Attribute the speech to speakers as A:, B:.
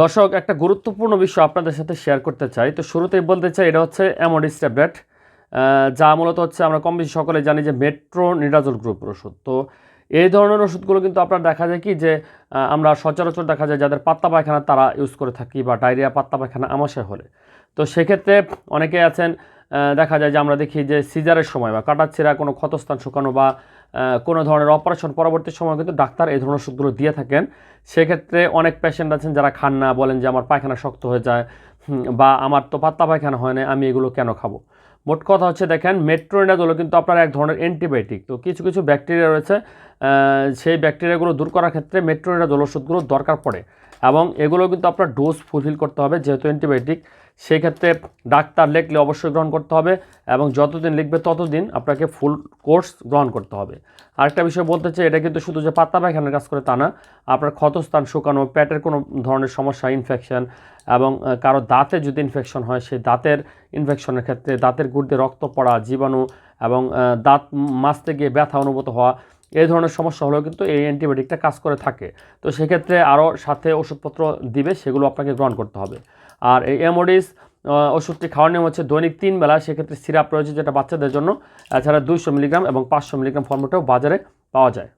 A: দর্শক, একটা গুরুত্বপূর্ণ বিষয় আপনাদের সাথে শেয়ার করতে চাই। তো শুরুতেই বলতে চাই, এটা হচ্ছে অ্যামোডিস ট্যাবলেট যা মূলত হচ্ছে আমরা কম বেশি সকলে জানি যে মেট্রো নিডাজল গ্রুপের ওষুধ। তো এই ধরনের ওষুধগুলো কিন্তু আপনার দেখা যায় কি যে আমরা সচরাচর দেখা যায় যাদের পাত্তা পায়খানা তারা ইউজ করে থাকি বা ডায়রিয়া পাত্তা পায়খানা আমাশয় হলে। তো সেক্ষেত্রে অনেকে আছেন দেখা যায় যে আমরা দেখি যে সিজারের সময় বা কাটাচ্ছিরা কোনো ক্ষতস্থান শুকানো বা কোনো ধরনের অপারেশন পরবর্তী সময় কিন্তু ডাক্তার এই ধরনের ওষুধগুলো দিয়ে থাকেন। সেক্ষেত্রে অনেক পেশেন্ট আছেন যারা খান না, বলেন যে, আমার পায়খানা শক্ত হয়ে যায় বা আমার তো পাত্তা পায়খানা হয় না আমি এগুলো কেন খাব? মোট কথা হচ্ছে, দেখেন মেট্রোনিডাজ হলো কিন্তু আপনার এক ধরনের অ্যান্টিবায়োটিক তো কিছু কিছু ব্যাকটেরিয়া রয়েছে সেই ব্যাকটেরিয়াগুলো দূর করার ক্ষেত্রে মেট্রোনিডাজল ওষুধগুলো দরকার পড়ে। এবং এগুলো কিন্তু আপনার ডোজ ফুলফিল করতে হবে, যেহেতু অ্যান্টিবায়োটিক সেই ক্ষেত্রে ডাক্তার লিখলে অবশ্যই গ্রহণ করতে হবে এবং যতদিন লিখবে ততদিন আপনাকে ফুল কোর্স গ্রহণ করতে হবে। আরেকটা বিষয় বলতে চাই, এটা কিন্তু শুধু যে পাত্তা পায়খানার কাজ করে তা না, আপনার ক্ষতস্থান শুকানো, পেটের কোনো ধরনের সমস্যা ইনফেকশন এবং কারও দাঁতে যদি ইনফেকশন হয়, সেই দাঁতের ইনফেকশনের ক্ষেত্রে দাঁতের গুড়তে রক্ত পড়া, জীবাণু এবং দাঁত মাজতে গিয়ে ব্যথা অনুভূত হওয়া, এই ধরনের সমস্যা হলেও কিন্তু এই অ্যান্টিবায়োটিকটা কাজ করে থাকে। তো সেক্ষেত্রে আরও সাথে ওষুধপত্র দিবে, সেগুলো আপনাকে গ্রহণ করতে হবে। আর এই এমোডিস ওষুধটি খাওয়ার নিয়ম হচ্ছে দৈনিক তিন বেলা। সেক্ষেত্রে সিরাপ রয়েছে যেটা বাচ্চাদের জন্য। এছাড়া দুইশো মিলিগ্রাম এবং পাঁচশো মিলিগ্রাম ফর্মেটেও বাজারে পাওয়া যায়।